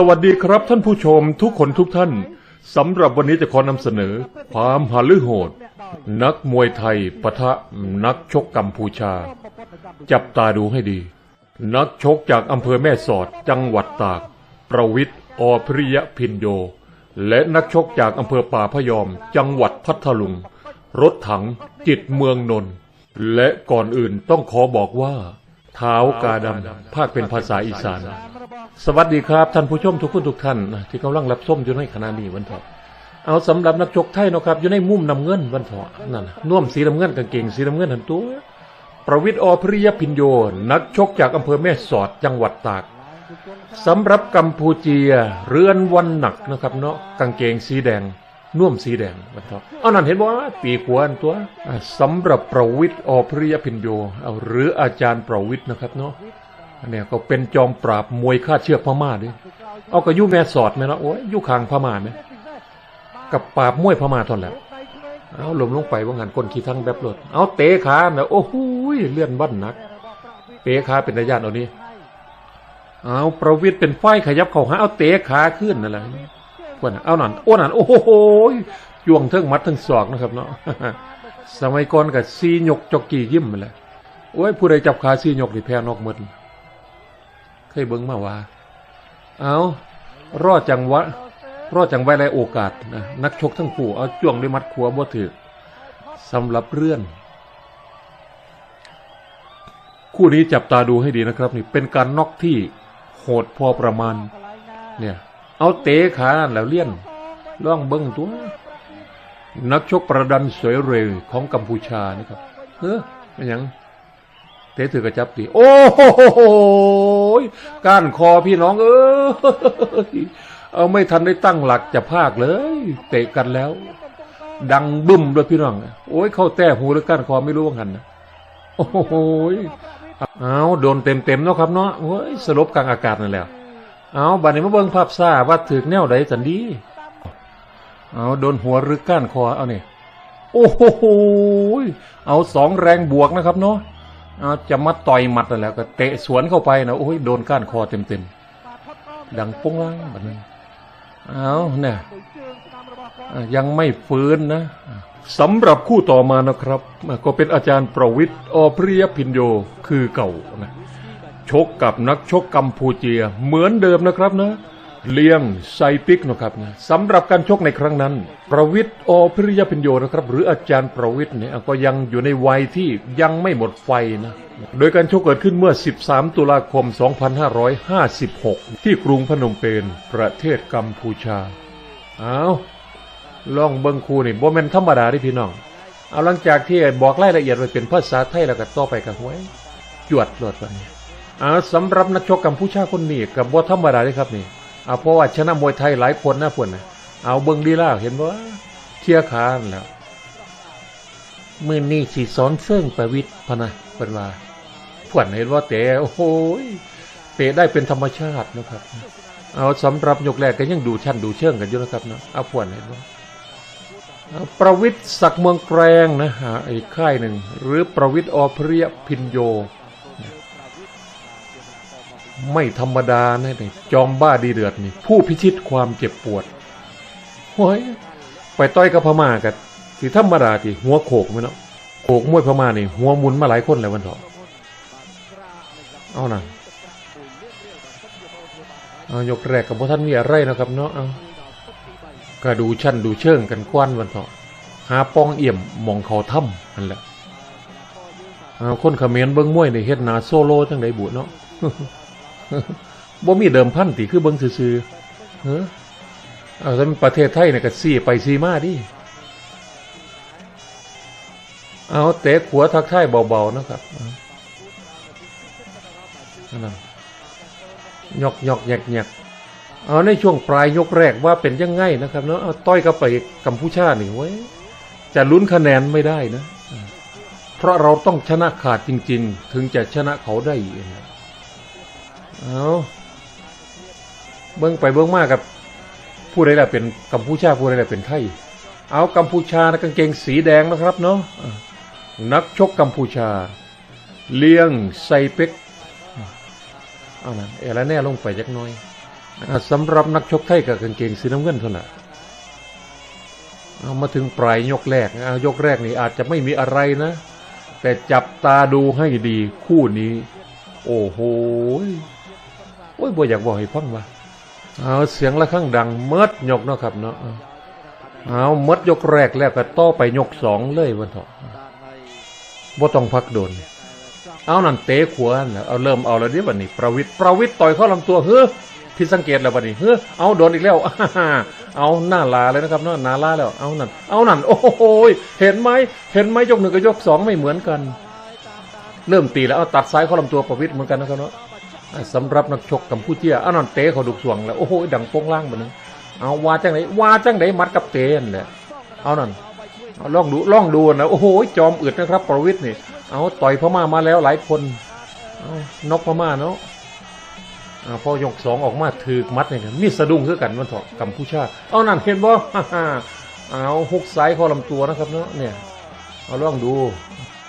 สวัสดีครับท่านผู้ชมทุกคนทุกท่านสำหรับวันนี้จะขอนำเสนอ ความหาลือโหด นักมวยไทยปะทะนักชกกัมพูชา จับตาดูให้ดี นักชกจากอำเภอแม่สอดจังหวัดตาก ประวิทย์อพริยพินโย และนักชกจากอำเภอป่าพยอม จังหวัดพัทลุง รถถังจิตเมืองนนท์และก่อนอื่นต้องขอบอกว่า ท้ากาดำภาคเป็นภาษาอีสาน สวัสดีครับ ท่านผู้ชมทุกคนทุกท่านที่กำลังรับชมอยู่ในขณะนี้วันเถาะเอาสำหรับนักชกไทยเนาะครับอยู่ในมุมน้ำเงินวันเถาะนั่นน่ะน่วมสีน้ำเงินกางเกงสีน้ำเงินหันตัว ประวิทย์อพริยพินโย นักชกจากอำเภอแม่สอดจังหวัดตากสำหรับกัมพูเจียเรือนวันหนักนะครับเนาะกางเกงสีแดง น่วมสีแดงวันเถาะเอานั่นเห็นว่าปีกวนตัวอ่าสำหรับประวิทย์อพริยพินโยเอาหรืออาจารย์ประวิทย์นะครับเนาะอันนี้ก็เป็นจอมปราบมวยฆ่าเชือกพม่าดิเอาก็ยุ่แม่สอดไหมเนาะโอ้ยยุ่คางพม่าไหมกับปราบมวยพม่าทอนแหล้วเอาลมลงไปว่างานก้นขี้ทั้งแบบรถเอาเตะขาเนาะโอ้โหยเลื่อนวันนักเตะขาเป็นระยะเอานี้เอาประวิทย์เป็นไฟขยับเข้าหาเอาเตะขาขึ้นนั่นแหละ พวกนั้นเอานั่นโอ้นั่นโอ้โหยจ้วงเทั้งมัดเทั้งศอกนะครับเนาะสมัยก่อนกับซีหยกจอกกี้ยิ้มมาแหละโอ้ยผู้ใดจับขาซีหยกนี่แพ้นอกหมดเคยเบิ่งมาว่า เอารอดจังวะรอดจังไว้ไรโอกาสนะนักชกทั้งคู่เอาจ้วงด้วยมัดขวาบ่ถือสำหรับเรื่อนคู่นี้จับตาดูให้ดีนะครับ นี่เป็นการน็อกที่โหดพอประมาณ เนี่ย เอาเตะขาแล้วเลี่ยนล่องเบิ้งตัว นักชกประดันสวยเร็วของกัมพูชานะครับเออเป็นยังเตะถือกระจับตีโอ้โหก้านคอพี่น้องเออเอาไม่ทันได้ตั้งหลักจะพากเลย เตะกันแล้ว ดังบึ้มด้วยพี่น้องโอ้ยเข้าแต้หูหรือก้านคอไม่รู้ว่างันนะโอ้โหเอาโดนเต็มเต็มๆเนาะครับเนาะโอ้ยสลบกลางอากาศนั่นแหละ เอาบัดนี้มาเบิ่งภาพซ่าว่าถึกแนวใดสันดีเอาโดนหัวหรือก้านคอเอาเนี่ยโอ้โหเอาสองแรงบวกนะครับเนาะเอาจะมาต่อยหมัดนั่นแหล้วก็เตะสวนเข้าไปนะโอ้ยโดนก้านคอเต็มๆดังปุ้งล่างแบบนี้เอาเนี่ยยังไม่ฟื้นนะสำหรับคู่ต่อมานะครับ ก็เป็นอาจารย์ประวิทย์อพริยพินโยคือเก่านะ ชกกับนักชกกัมพูเจียเหมือนเดิมนะครับนะเลี้ยงไซปิกนะครับนะสำหรับการชกในครั้งนั้น ประวิทย์อพิริยพิญโยนะครับ หรืออาจารย์ประวิทย์เนี่ยก็ยังอยู่ในวัยที่ยังไม่หมดไฟนะโดยการชกเกิดขึ้นเมื่อ 13 ตุลาคม 2556 ที่กรุงพนมเปญประเทศกัมพูชาเอาลองเบิงคูนี่บ่แม่นธรรมดาที่พี่น้อง เอาหลังจากที่บอกรายละเอียดไว้เป็นภาษาไทยแล้วก็ต่อไปกับหวย จวดโลดวันนี้ อ่าสำหรับนักชกกัมพูชาคนนี้กับบ่ธรรมดาเลยครับนี่เอาเพราะว่าชนะมวยไทยหลายคนนะพวกนะเอาเบิงดีล่าเห็นบ่าเชียร์ขานแล้วมื่อนี่สีสอนเสื่องประวิทย์พนะเป็นว่าพวกเห็นว่าเตะโอ้โหยเตะได้เป็นธรรมชาตินะครับ เอาสำหรับยกแรกก็ยังดูชั้นดูเชิงกันอยู่นะครับเนาะเอาพวกเห็นว่าประวิทย์ศักเมืองแกรงนะฮะอีกค่ายหนึ่งหรือประวิทย์อพริยพินโย ไม่ธรรมดานะนี่จอมบ้าดีเดือดนี่ ผู้พิชิตความเจ็บปวดโอ้ยไปต้อยกับพม่ากันสิธรรมดาที่หัวโขกไหมเนาะโขกมวยพม่านี่ หัวมุนมาหลายคนแล้ววันเถอะเอานะเอายกแรกกับพท่านมีอะไรนะครับเนาะเอาก็ดูชั้นดูเชิงกันกว้านวันเถาะหาปองเอี่ยมมองเขาถ้ำนั่นแหละเอาคนเขมรเบิ้งมวยในเฮ็ดนาโซโล่จังไดบุเนาะ บ่มีเดิมพันติคือเบิ้งซื่อๆเฮ้อเอาแต่ประเทศไทยเนี่ยก็ซีไปซีมาดิเอาเตะขัวทักทายเบาๆนะครับนั่นนะยอกหยอกแยกแยกเอาในช่วงปลายยกแรกว่าเป็นยังไงนะครับเนาะเอาต้อยกับไปกัมพูชาหนี่เว้ยจะลุ้นคะแนนไม่ได้นะ เพราะเราต้องชนะขาดจริง ๆ ถึงจะชนะเขาได้ เอาเบิ้งไปเบิ้งมากกับผู้ใดแหละเป็นกัมพูชาผู้ใดแหละเป็นไทย เอากัมพูชานะกางเกงสีแดงนะครับเนาะนักชกกัมพูชา เลี้ยงไซเป็กเอานะเอละแน่ลงไปจักน้อยอ่าสำหรับนักชกไทยกับกางเกงสีน้ำเงินเท่านั้นเอามาถึงปลายยกแรกยกแรกนี่อาจจะไม่มีอะไรนะ แต่จับตาดูให้ดีคู่นี้ โอ้โห โอ้ยบ่อยากบอกให้ฟังว่าเอาเสียงระฆังดังเมิดยกเนาะครับเนาะเอาเมิดยกแรกแล้วก็ต่อไปยกสองเลยวันเถาะบ่ต้องพักโดน เอานั่นเตะขวานเอาเริ่มเอาแล้วดิบัดนี้ ประวิทย์ประวิทย์ต่อยเข้าลำตัวเฮ้อผิดสังเกตแล้วบัดนี้เฮ้อเอาโดนอีกแล้วเอาหน้าลาเลยนะครับเนาะหน้าลาแล้ว เอานั่นเอานั่นโอ้โหยเห็นไหมเห็นไหมยกหนึ่งกับยกสองไม่เหมือนกัน เริ่มตีแล้วเอาตัดซ้ายเข้าลำตัวประวิทย์เหมือนกันนะครับเนาะ สำหรับนักชกกัมพูเชียอานันเตะเขาดุกสวงแล้วโอ้โหดังโป้งล่างบัดนี้เอาว่าจังไหนว่าจังไหนมัดกับเตะนั่นแหละเอานั่นเอาลองดูลองดูนะโอ้โหจอมอึดนะครับ ประวิทย์นี่เอาต่อยพม่ามาแล้วหลายคนเอานกพม่าเนาะอ่าพอยกสองออกมาถือมัดเนี่ยมีสะดุ้งคือกันมันเถอะกัมพูชาเอานั่นเห็นบ่เอาหกสายคอลำตัวนะครับเนาะเนี่ยเอาลองดู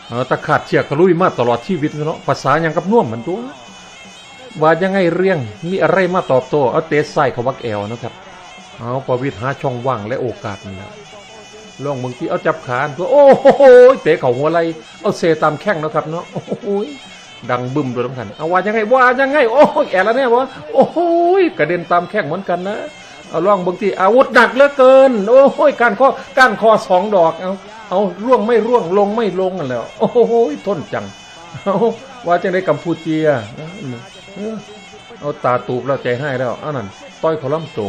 เอาตะขาดเชือกกระลุยมาตลอดชีวิตเนาะภาษายังกับน่วมเหมือนตัว ว่ายังไงเรียงมีอะไรมาตอบโต้เอาเตะใส่เขาวักแอวนะครับ เอาประวิทย์หาช่องว่างและโอกาสนี่แหละลองบางทีเอาจับขานตัวโอ้โหเตะเข่าหัวไหลเอาเซตามแข้งนะครับเนาะโอ้โหดังบึ้มด้วยน้ำกันเอาว่ายังไงว่ายังไงโอ้แอบแล้วเนี่ยวะโอ้โหกระเด็นตามแข้งเหมือนกันนะเอาลองบางทีอาวุธหนักเหลือเกิน โอ้โหการข้อการคอสองดอกเอาเอาร่วงไม่ร่วงลงไม่ลงกันแล้ว โอ้โหทนจังเอา ว่าจังได้กัมพูเจียเออเอาตาตูบแล้วใจให้แล้วเอานั่นต้อยเขาล่ำโต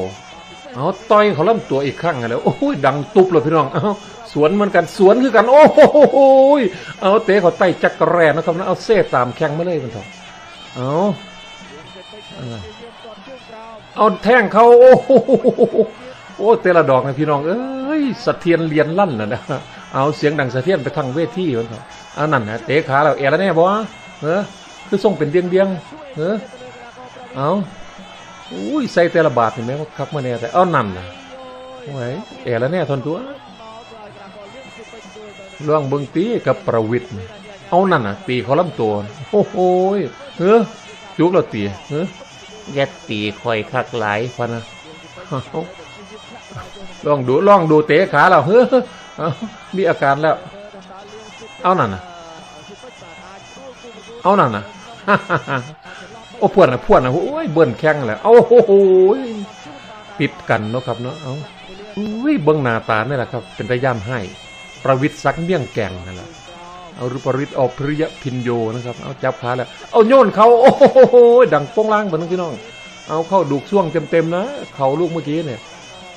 เอาต่อยเขาล่ำตัวอีกครั้งไงแล้วโอ้ยดังตุบเลยพี่น้องเอาสวนเหมือนกันสวนคือกัน โอ้โหยเอาเตะเขาไต่จักรแรนะครับนะเอาเส้ตามแข้งมาเลยมันเถอะเอาเอาแท่งเขาโอ้โหโอ้เตะละดอกนะพี่น้องเอ้ยสะเทียนเลียนลั่นนะนะเอาเสียงดังสะเทียนไปทางเวทีมันเถอะอานั่นนะเตะขาเราแอร์แล้วแน่บ่ เออคือส่งเป็นเดียงเดียงๆเออเอาอุ้ยใส่แต่ละบาทเห็นไหมว่าคักมาแน่แต่เอานั่นนะโอ้ยแอแล้วแน่ทนตัวเรื่องเบิงตีกับประวิทย์นี่เอานั่นน่ะ ตีเขาลำตัวโอ้โหยเฮ้อจุกเราตีเฮ้อแยกตีคอยคักหลายพะนะเอาลองดูลองดูเตะขาเราเฮ้อเอามีอาการแล้ว เอานั่นน่ะ เอานั่นนะโอ้พวนนะพวนนะโอ้ยเบิ่นแข้งแหละเอาโอ้โหปิดกันเนาะครับเนาะเอาอุ้ยเบิ่งหน้าตาเนี่แหละครับ เป็นตะย่านให้ ประวิทย์ซักเมี่ยงแก่งนั่นแหละเอารือประวิทย์ออกพริยพินโยนะครับเอาจับขาแล้วเอาโยนเขาโอ้โหดังโป้งล่างเหมือนพี่น้อง เอาเข้าดูกช่วงเต็มๆนะเขาลูกเมื่อกี้เนี่ย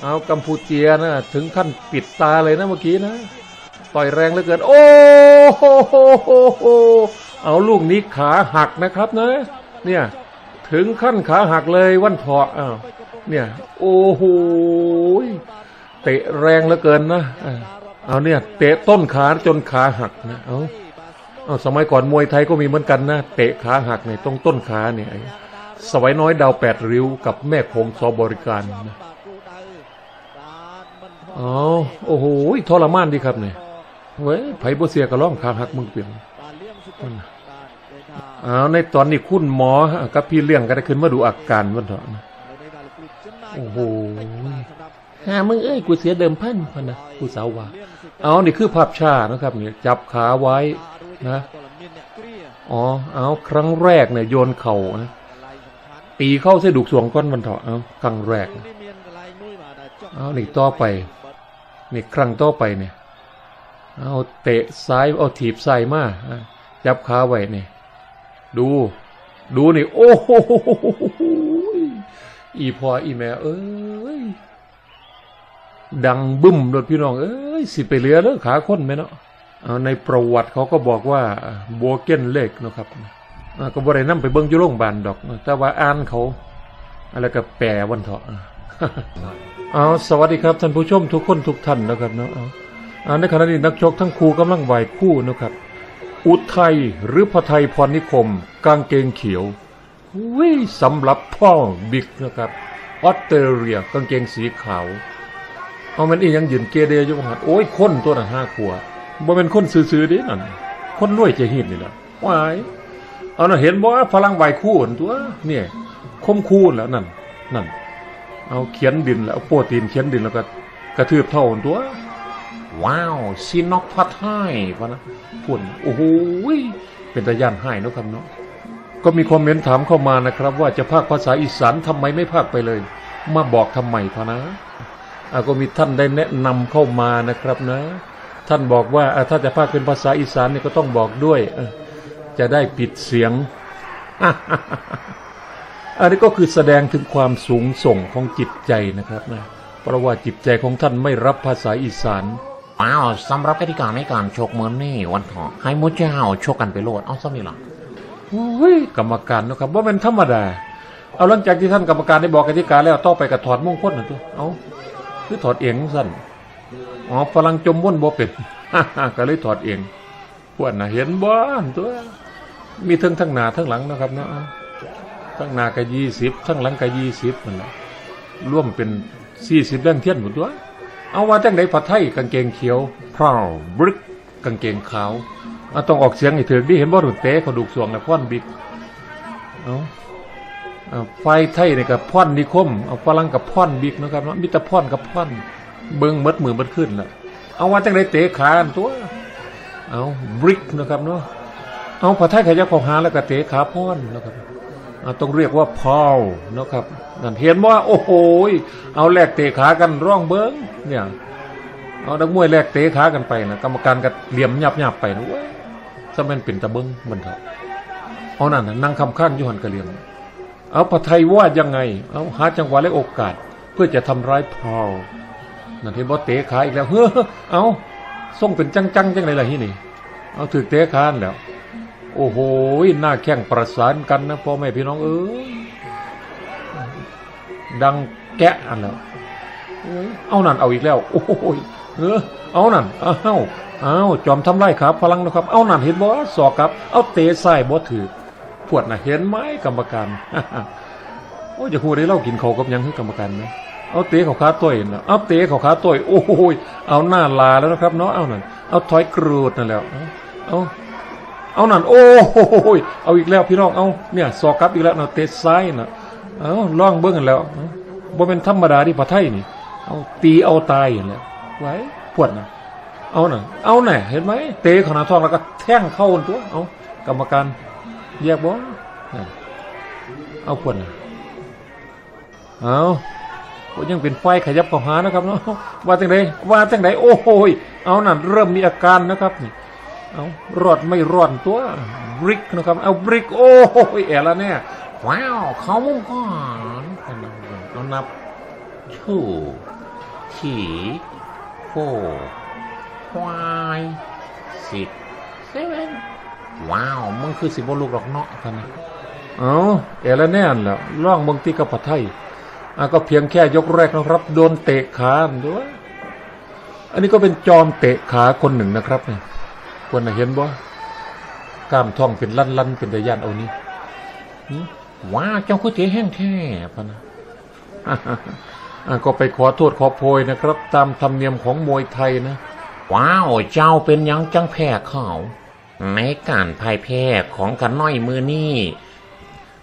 เอากัมพูเจียนะถึงขั้นปิดตาเลยนะเมื่อกี้นะ ต่อยแรงเหลือเกินโอ้โห เอาลูกนี้ขาหักนะครับนะ เนี่ยถึงขั้นขาหักเลยวันเถาะอ้าวเนี่ยโอ้โหเตะแรงเหลือเกินนะเอาเนี่ย เตะต้นขาจนขาหักนะเอาเอาสมัยก่อนมวยไทยก็มีเหมือนกันนะเตะขาหักเนี่ยตรงต้นขาเนี่ยสวัยน้อยดาวแปดริ้วกับแม่คงซอบริการนะอ๋อโอ้โหทรมานดีครับเนี่ยเว้ยไผ่บ่เสียกระล่องขาหักมึงเปลี่ยน เอาในตอนนี้คุณหมอกับพี่เลี้ยงก็ได้ขึ้นมาดูอาการมันเถอะนะโอ้โหหามึงเอ้ยกูเสียเดิมพันพันนะกูสาวว่าเอานี่คือภาพชานะครับ เนี่ยจับขาไว้นะอ๋อเอาครั้งแรกเนี่ยโยนเข่านะตีเข้าเส้ดุกสวงก้อนมันเถอะเอาครั้งแรกนะเอานี่ต่อไปนี่ครั้งต่อไปเนี่ยเอาเตะซ้ายเอาถีบใส่มา อะจับขาไว้เนี่ยดู ดูนี่ โอ้โหอีพออีแม่ เอ้ย ดังบึ้มโดดพี่น้อง เอ้ย สิไปเหลือแล้วขาค้นไหมเนาะเอาในประวัติเขาก็บอกว่าบัวเก้นเล็กนะครับก็บ่ได้นํไปเบิ่งยู่โรงบาลดอก แต่ว่าอ่านเขา อะไรก็แปลวันเถาะเอาสวัสดีครับท่านผู้ชมทุกคนทุกท่านนะครับเนาะในขณะนี้นักชกทั้งคู่กำลังไหวคู่นะครับ อุทัยหรือพไทยพรนิคม กางเกงเขียววิสำหรับพ่อบิ๊กนะครับออสเตรเลียกางเกงสีขาว เอามันอียังยืนเกเรอยู่หัดโอ้ยคนตัวนั้นห้าขวบบ่เป็นคนซื้อๆดินั่นคนรวยจะหินนี่แหละวายเอาน่ะเห็นบ่ว่าพลังไหวคู่อันตัวเนี่ยคมคู่แล้วนั่นนั่นเอาเขียนดินแล้วโปรตีนเขียนดินแล้วก็กระทืบเท่าตัว ว้าวซีนอกพัดให้พะนะพุ่นโอ้โหเป็นตะย่านให้เนะครับเนาะก็มีคอมเมนต์ถามเข้ามานะครับ ว่าจะภาคภาษาอีสานทำไมไม่ภาคไปเลย มาบอกทำไมพะนะอะก็มีท่านได้แนะนำเข้ามานะครับนะ ท่านบอกว่าถ้าจะภาคเป็นภาษาอีสานเนี่ยก็ต้องบอกด้วยจะได้ปิดเสียงอันนี้ก็คือแสดงถึงความสูงส่งของจิตใจนะครับนะเพราะว่าจิตใจของท่านไม่รับภาษาอีสาน อ้าวสำหรับกติกาในการชกเหมือนนี่วันทองให้มูเจ้าชกกันไปโลดเอาซะนี่ล่ะโอ้ยกรรมการนะครับว่าเป็นธรรมดา เอาหลังจากที่ท่านกรรมการได้บอกกติกาแล้วต่อไปก็ถอดมงคลนะตัวเอาคือถอดเองสั้นอ๋อฝรั่งจมว่นบ่เป็นก็เลยถอดเองพวกน่ะเห็นบ้านตัว มีทั้งทั้งหนาทั้งหลังนะครับเนาะทั้งหนาก็ยี่สิบทั้งหลังก็ยี่สิบนั่นแหละร่วมเป็นสี่สิบแรงเทียนหมดตัว เอาว่าจังไดผัดไทยกางเกงเขียวพราวบรึกกางเกงขาวเอาต้องออกเสียงให้ถึงดิเห็นบ่หนุนเตะเขาดูกสวงแล้วพ่อนบิ๊กเอาเอาไฟไทยเนี่ยกับพ่อนนิคมเอาฝรั่งกับพ่อนบิ๊กนะครับเนาะมิตรพ่อนกับพ่อนเบิ้งมัดมือมัดขึ้นล่ะเอาว่าจังไดเตะขาตัวเอาบริกนะครับเนาะเอาผัดไทยขยับเข้าหาแล้วก็เตะขาพ่อนนะครับ ต้องเรียกว่าพาวนะครับนั่นเห็นว่าโอ้โหเอาแลกเตะขากันร่องเบิ้งเนี่ยเอานักมวยแลกเตะขากันไปนะกรรมการก็เหลี่ยมยับยับไปนะเว้ยซะแมันเป็นตะเบิ้งมันเถอะเอานั่นน่ะนั่งคำข้างยุหันกระเลียงเอาผัดไทยว่ายังไง เอาหาจังหวะและโอกาส เพื่อจะทำร้ายพาวนั่นเห็นบ่เตะขาอีกแล้วเฮ้อเอาส่งเป็นจังๆจังไรล่ะที่นี่ เอาถือเตะขาแล้ว โอ้โหหน้าแข้งประสานกันนะพ่อแม่พี่น้องเอ้ยดังแกะอันแล้วเอานั่นเอาอีกแล้ว โอ้ยเออเอานั่นเอาเอาจอมทำไรครับพลังนะครับ เอานั่นเห็นบ่สอกครับ เอาเตะใส่บ่ถือพวดนะเห็นไหมกรรมการโอ้ยจะพูดได้เล่ากินเขากับยังคือกรรมการนะเอาเตะเขาขาต่อยนะเอาเตะเขาขาต่อยโอ้ยเอาหน้าลาแล้วนะครับเนาะเอานั่นเอาถอยกรูดนั่นแล้วเอา เอานั่นโอ้ยเอาอีกแล้วพี่น้องเอาเนี่ยสอกกลับอีกแล้วนะเตะซ้ายนะเอาล่องเบิ้งกันแล้วเอาบ่เป็นธรรมดาที่ผัดไทยนี่ เอาตีเอาตายอย่างเนี้ยไว้ปวดนะเอาหน่ะเอาหน่ะเห็นไหมเตะขนาดทองแล้วก็แท่งเข้าตัวเอากรรมการแยกบ่นั่นเอาปวดนะเอาก็ยังเป็นไฟขยับเข้าหานะครับเนาะว่าจังไดว่าจังไดโอ้โหยเอานั่นเริ่มมีอาการนะครับนี่ เอารอดไม่รอดตัวบริกนะครับ เอาบริกโอ้โหยแอละเนี่ยว้าวเขามุ่งก่อนเอานับ two three four five six seven ว้าว มึงคือสิบลูกหรอกเนาะท่านนะเอาเอละแน่นแล้วล่องเมืองที่กับผัดไทยอะก็เพียงแค่ยกแรกนะครับ โดนเตะขาด้วยอันนี้ก็เป็นจอมเตะขาคนหนึ่งนะครับเนี่ย ควรนเห็นบ่กล้ามท้องเป็นลั่นลั่นๆเป็นตะยานเอานี้ว้าวเจ้าคือเจ๊แห้งแท้พะนะก็ไปขอโทษขอโพยนะครับ ตามธรรมเนียมของมวยไทยนะ ว้าวเจ้าเป็นยังจังแพ้เขาในการพ่ายแพ้ของกันน้อยมือนี่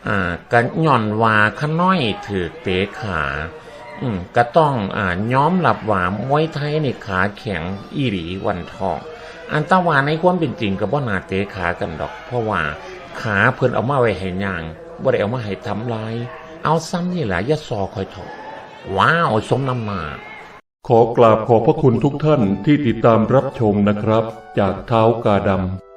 อ่ากันย่อนว่าขน้อยถือเตะขาอืมก็ต้องอ่าย้อมหลับว่ามวยไทยในขาแข็งอีหลีวันทอง อันตว่าในความเป็นจริงกับว่านาเตขากันดอก เพราะว่าขาเพิ่นเอามาไว้ให้ย่างบ่ได้เอามาให้ทำลาย เอาซ้ำนี่แหละยะซอคอยถอดว้าวสมน้ำหนาขอกราบขอบพระคุณทุกท่านที่ติดตามรับชมนะครับ จากเท้ากาดำ